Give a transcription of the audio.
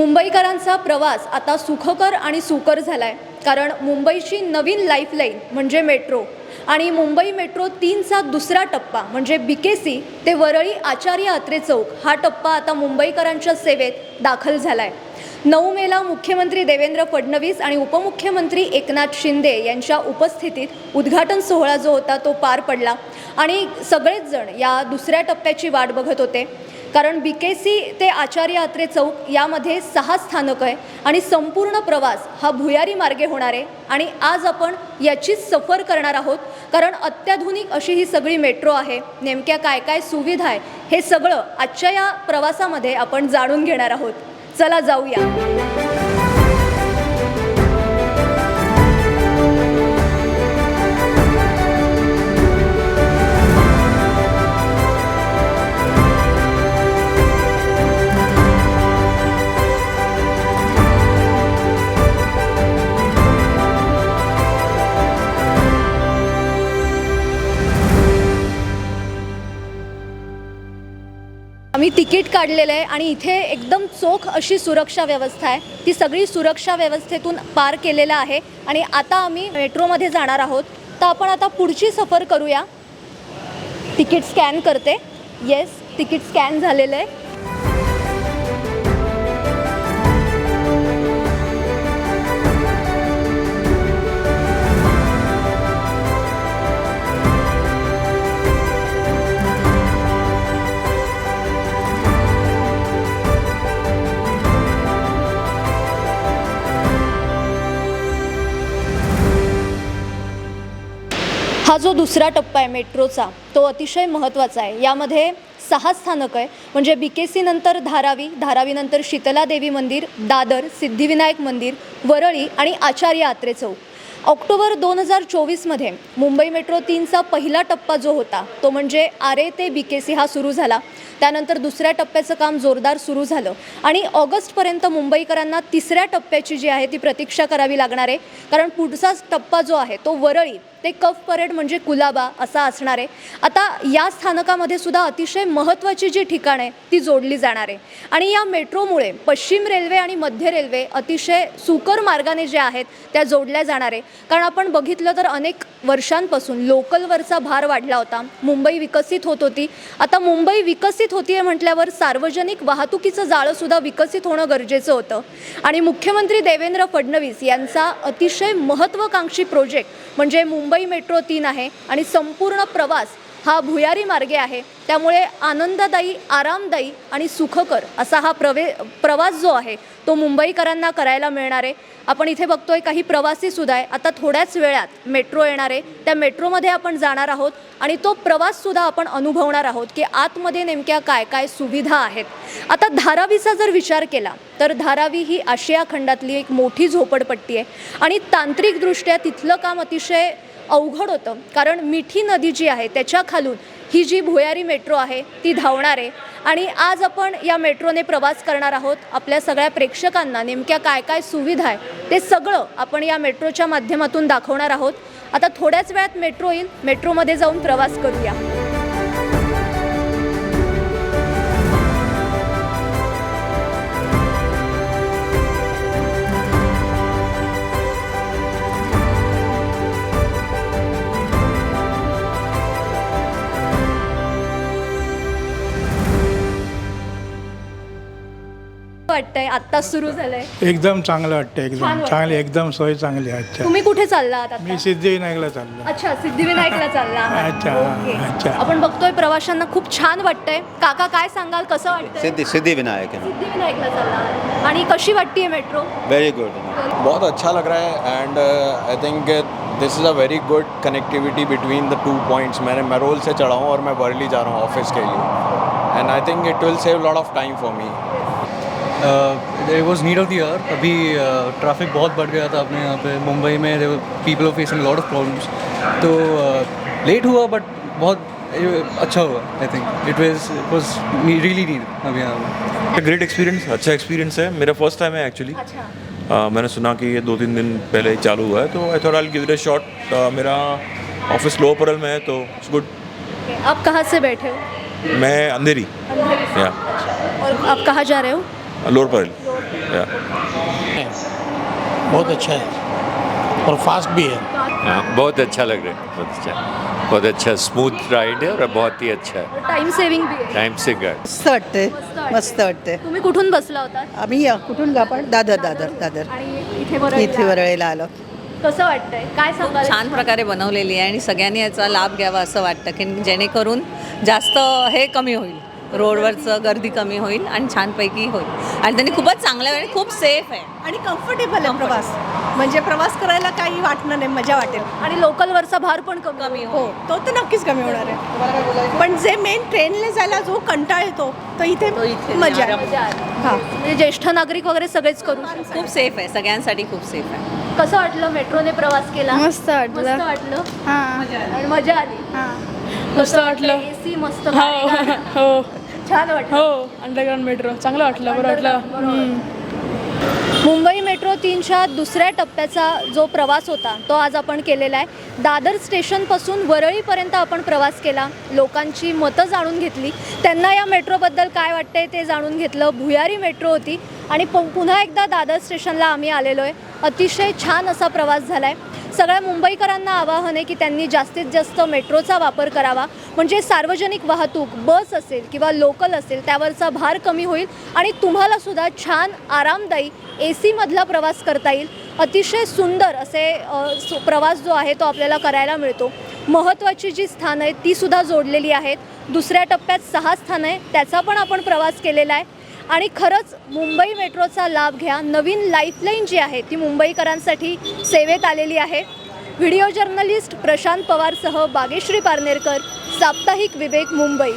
मुंबईकरांचा प्रवास आता सुखकर आणि सुकर झाला आहे कारण मुंबईची नवीन लाईफलाईन म्हणजे मेट्रो आणि मुंबई मेट्रो तीनचा दुसरा टप्पा म्हणजे बीकेसी ते वरळी आचार्य अत्रे चौक हा टप्पा आता मुंबईकरांच्या सेवेत दाखल झाला आहे नऊ मेला मुख्यमंत्री देवेंद्र फडणवीस आणि उपमुख्यमंत्री एकनाथ शिंदे यांच्या उपस्थितीत उद्घाटन सोहळा जो होता तो पार पडला आणि सगळेच जण या दुसऱ्या टप्प्याची वाट बघत होते. कारण बी के सी ते आचार्य अत्रे चौक यामध्ये सहा स्थानकं आहे आणि संपूर्ण प्रवास हा भुयारी मार्गे होणार आहे. आणि आज आपण याचीच सफर करणार आहोत कारण अत्याधुनिक अशी ही सगळी मेट्रो आहे. नेमक्या काय काय सुविधा आहे हे सगळं आजच्या या प्रवासामध्ये आपण जाणून घेणार आहोत. चला जाऊया. आम्ही तिकीट काढलेलं आहे आणि इथे एकदम चोख अशी सुरक्षा व्यवस्था आहे. ती सगळी सुरक्षा व्यवस्थेतून पार केलेलं आहे आणि आता आम्ही मेट्रोमध्ये जाणार आहोत. तर आपण आता पुढची सफर करूया. तिकीट स्कॅन करते. येस तिकीट स्कॅन झालेलं आहे. हा जो दुसरा टप्पा आहे मेट्रोचा तो अतिशय महत्त्वाचा आहे. यामध्ये सहा स्थानक आहे. म्हणजे बी के सी नंतर धारावी धारावीनंतर शीतला देवी मंदिर दादर सिद्धिविनायक मंदिर वरळी आणि आचार्य आत्रे चौक. ऑक्टोबर दोन हजार चोवीसमध्ये मुंबई मेट्रो तीनचा पहिला टप्पा जो होता तो म्हणजे आरे ते बी के सी हा सुरू झाला. त्यानंतर दुसऱ्या टप्प्याचं काम जोरदार सुरू झालं. आणि ऑगस्टपर्यंत मुंबईकरांना तिसऱ्या टप्प्याची जी आहे ती प्रतीक्षा करावी लागणार आहे. कारण पुढचा टप्पा जो आहे तो वरळी. ते कफ परेड म्हणजे कुलाबा असा असणार आहे. आता या स्थानकामध्ये सुद्धा अतिशय महत्त्वाची जी ठिकाणं आहे ती जोडली जाणार आहे. आणि या मेट्रोमुळे पश्चिम रेल्वे आणि मध्य रेल्वे अतिशय सुकर मार्गाने जे आहेत त्या जोडल्या जाणार आहे. कारण आपण बघितलं तर अनेक वर्षांपासून लोकलवरचा भार वाढला होता. मुंबई विकसित होत होती. आता मुंबई विकसित होतीये म्हटल्यावर सार्वजनिक वाहतुकीचं जाळंसुद्धा विकसित होणं गरजेचं होतं. आणि मुख्यमंत्री देवेंद्र फडणवीस यांचा अतिशय महत्त्वाकांक्षी प्रोजेक्ट म्हणजे मुंबई मुंबई मेट्रो तीन आहे आणि संपूर्ण प्रवास हा भुयारी मार्गे आहे. त्यामुळे आनंददायी आरामदायी आणि सुखकर असा हा प्रवे प्रवास जो आहे तो मुंबईकरांना करायला मिळणार आहे. आपण इथे बघतोय काही प्रवासी सुद्धा आहे. आता थोड्याच वेळात मेट्रो येणार आहे. त्या मेट्रोमध्ये आपण जाणार आहोत आणि तो प्रवाससुद्धा आपण अनुभवणार आहोत की आतमध्ये नेमक्या काय काय सुविधा आहेत. आता धारावीचा जर विचार केला तर धारावी ही आशिया खंडातली एक मोठी झोपडपट्टी आहे. आणि तांत्रिकदृष्ट्या तिथलं काम अतिशय अवघड होतं. कारण मिठी नदी जी आहे त्याच्या खालून ही जी भुयारी मेट्रो आहे ती धावणार आहे. आणि आज आपण या मेट्रोने प्रवास करणार आहोत. आपल्या सगळ्या प्रेक्षकांना नेमक्या काय काय सुविधा आहे ते सगळं आपण या मेट्रोच्या माध्यमातून दाखवणार आहोत. आता थोड्याच वेळात मेट्रो येईल. मेट्रोमध्ये जाऊन प्रवास करूया. वाटतंय आत्ता सुरू झालंय. एकदम चांगलं वाटतं छान एकदम वाटतं. चांगली एकदम सोय चांगली आहे अच्छा तुम्ही कुठे चालला आहात आता? मी सिद्धिविनायकला चाललो. अच्छा सिद्धिविनायकला चालला. आहात. अच्छा, ओके. अच्छा. आपण बघतोय प्रवाशांना खूप छान वाटतंय. काका काय सांगाल? कसं वाटतंय? सिद्धि सिद्धिविनायक है सिद्धिविनायकला चालला. आहात. आणि कशी वाटतीये मेट्रो? वेरी गुड बहुत अच्छा लग रहा है and I think this is a very good connectivity between the two points मैंने मरोल से चढ़ा हूँ और मैं वर्ली जा रहा हूँ ऑफिस के लिए. And I think it will save lot of time for me it was need of the year अभी ट्रैफ़िक बहुत बढ़ गया था अपने यहाँ पे। मुंबई में people are facing lot of problems तो लेट हुआ बट बहुत uh, अच्छा हुआ I think it was was really need अभी यहाँ पे ग्रेट एक्सपीरियंस अच्छा एक्सपीरियंस है। मेरा फ़र्स्ट टाइम है एक्चुअली अच्छा। मैंने सुना कि ये दो तीन दिन पहले ही चालू हुआ है तो I thought I give it a shot मेरा ऑफ़िस लो परल में है तो इट्स गुड आप कहाँ से बैठे हो? मैं अंधेरी? या और आप कहाँ जा रहे हो? लोअर परल Yeah. बहुत अच्छा है. और फास्ट भी है. हाँ बहुत अच्छा लग रहा है. बहुत अच्छा. बहुत अच्छा स्मूथ राइड है और बहुत ही अच्छा है. टाइम सेव्हिंग बी आहे टाइम से गए मस्त वाटते. मस्त वाटते तुम्ही कुठून बसला होता? आम्ही या कुठून गा पण दादर दादर. दादर आणि इथे बरं इथे वरळेला आलो. कसं वाटतंय? काय सांगाल? छान प्रकारे बनवलेली आहे आणि सगळ्यांनी याचा लाभ घ्यावा असं वाटतं की जेणेकरून जास्त हे कमी होईल. रोडवरचं गर्दी कमी होईल आणि छानपैकी होईल. आणि त्यांनी खूपच चांगल्या वेळी खूप सेफ आहे. आणि कम्फर्टेबल आहे प्रवास. म्हणजे प्रवास करायला काही वाटणार नाही मजा वाटेल. आणि लोकलवरचा भार पण कमी हो तो तर नक्कीच कमी होणार आहे. पण जे मेन ट्रेनने जायला जो कंटाळ येतो तो इथे मजा. हा. म्हणजे ज्येष्ठ नागरिक वगैरे सगळेच करू शकतात. खूप सेफ आहे. सगळ्यांसाठी खूप सेफ आहे. कसं वाटलं मेट्रोने प्रवास केला? मस्त वाटलं. मस्त वाटलं? हां. आणि मजा आली. हां. मस्त वाटलं. एसी मस्त. हो. छान वाटलं. हो अंडरग्राऊंड मेट्रो चांगलं वाटलं बरं वाटलं. मुंबई मेट्रो तीनच्या दुसऱ्या टप्प्याचा जो प्रवास होता तो आज आपण केलेला आहे. दादर स्टेशनपासून वरळीपर्यंत आपण प्रवास केला. लोकांची मतं जाणून घेतली. त्यांना या मेट्रोबद्दल काय वाटतंय ते जाणून घेतलं. भुयारी मेट्रो होती. आणि प पुन्हा एकदा दादर स्टेशनला आम्ही आलेलो आहे. अतिशय छान असा प्रवास झाला आहे सगळ्या मुंबईकरांना आवाहन आहे की त्यांनी जास्तीत जास्त मेट्रोचा वापर करावा. म्हणजे सार्वजनिक वाहतूक बस असेल किंवा लोकल असेल त्यावरचा भार कमी होईल आणि तुम्हाला सुद्धा छान आरामदायी ए सीमधला प्रवास करता येईल. अतिशय सुंदर असे प्रवास जो आहे तो आपल्याला करायला मिळतो. महत्त्वाची जी स्थानं आहेत ती सुद्धा जोडलेली आहेत. दुसऱ्या टप्प्यात सहा स्थानं आहे त्याचा पण आपण प्रवास केलेला आहे. आणि खरंच मुंबई मेट्रोचा लाभ घ्या. नवीन लाईफलाईन जी आहे ती मुंबईकरांसाठी सेवेत आलेली आहे. व्हिडिओ जर्नलिस्ट प्रशांत पवारसह बागेश्री पारनेरकर साप्ताहिक विवेक मुंबई.